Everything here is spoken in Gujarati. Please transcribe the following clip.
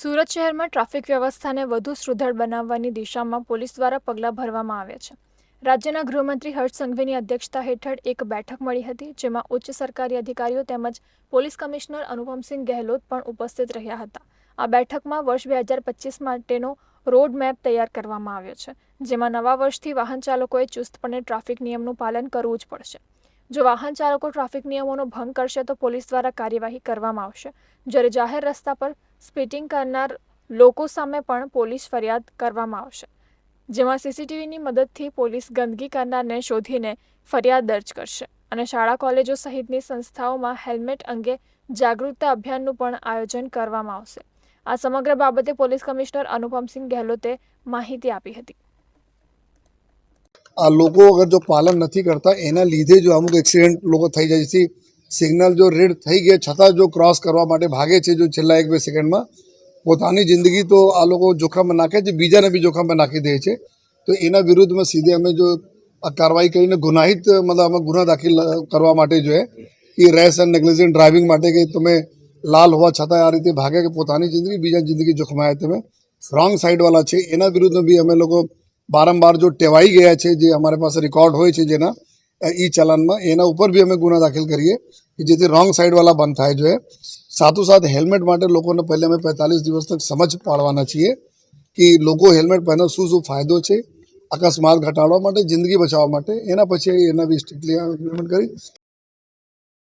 સુરત શહેરમાં ટ્રાફિક વ્યવસ્થાને વધુ સુદૃઢ બનાવવાની દિશામાં પોલીસ દ્વારા પગલાં ભરવામાં આવ્યા છે. રાજ્યના ગૃહમંત્રી હર્ષ સંઘવીની અધ્યક્ષતા હેઠળ એક બેઠક મળી હતી, જેમાં ઉચ્ચ સરકારી અધિકારીઓ તેમજ પોલીસ કમિશનર અનુપમસિંહ ગહેલોત પણ ઉપસ્થિત રહ્યા હતા. આ બેઠકમાં વર્ષ બે હજાર પચીસ માટેનો રોડ મેપ તૈયાર કરવામાં આવ્યો છે, જેમાં નવા વર્ષથી વાહન ચાલકોએ ચુસ્તપણે ટ્રાફિક નિયમનું પાલન કરવું જ પડશે. જો વાહન ચાલકો ટ્રાફિક નિયમોનો ભંગ કરશે તો પોલીસ દ્વારા કાર્યવાહી કરવામાં આવશે. જ્યારે જાહેર રસ્તા પર સ્પીટિંગ કરનાર લોકો સામે પણ પોલીસ ફરિયાદ કરવામાં આવશે. જેમાં સીસીટીવીની મદદથી પોલીસ ગંદકી કરનારને શોધીને ફરિયાદ દર્જ કરશે અને શાળા કોલેજો સહિતની સંસ્થાઓમાં હેલ્મેટ અંગે જાગૃતતા અભિયાનનું પણ આયોજન કરવામાં આવશે. આ સમગ્ર બાબતે પોલીસ કમિશનર અનુપમસિંહ ગહેલોતે માહિતી આપી હતી. લોકો અગર જો પાલન નથી કરતા એના લીધે જો અમુક એક્સિડન્ટ લોકો થઈ જાય છે સિગ્નલ જો રેડ થઈ ગયા છતાં જો ક્રોસ કરવા માટે ભાગે છે જો છેલ્લા એક બે સેકન્ડમાં પોતાની જિંદગી તો આ લોકો જોખમમાં નાખે છે બીજાને બી જોખમમાં નાખી દે છે તો એના વિરુદ્ધમાં સીધે અમે જો આ કાર્યવાહી કરીને ગુનાહિત મતલબ અમે ગુના દાખલ કરવા માટે જો હે કે રેસ એન્ડ નેગ્લિજન્ટ ડ્રાઇવિંગ માટે કે તમે લાલ હોવા છતાં આ રીતે ભાગે કે પોતાની જિંદગી બીજા જિંદગી જોખમાય તમે રોંગ સાઈડવાળા છે એના વિરુદ્ધમાં બી અમે લોકો વારંવાર જો ટેવાઈ ગયા છે, જે અમારી પાસે રેકોર્ડ હોય છે જેના ઈ ચલનમાં, એના ઉપર બી અમે ગુના દાખલ કરીએ કે જેથી રોંગ સાઈડવાળા બંધ થાય. જોઈએ સાથોસાથ હેલ્મેટ માટે લોકોને પહેલે અમે પેંતાલીસ દિવસ તક સમજ પાડવાના છીએ કે લોકો હેલ્મેટ પહેરો શું શું ફાયદો છે અકસ્માત ઘટાડવા માટે, જિંદગી બચાવવા માટે, એના પછી એના બી સ્ટ્રિક્ટલી કરી.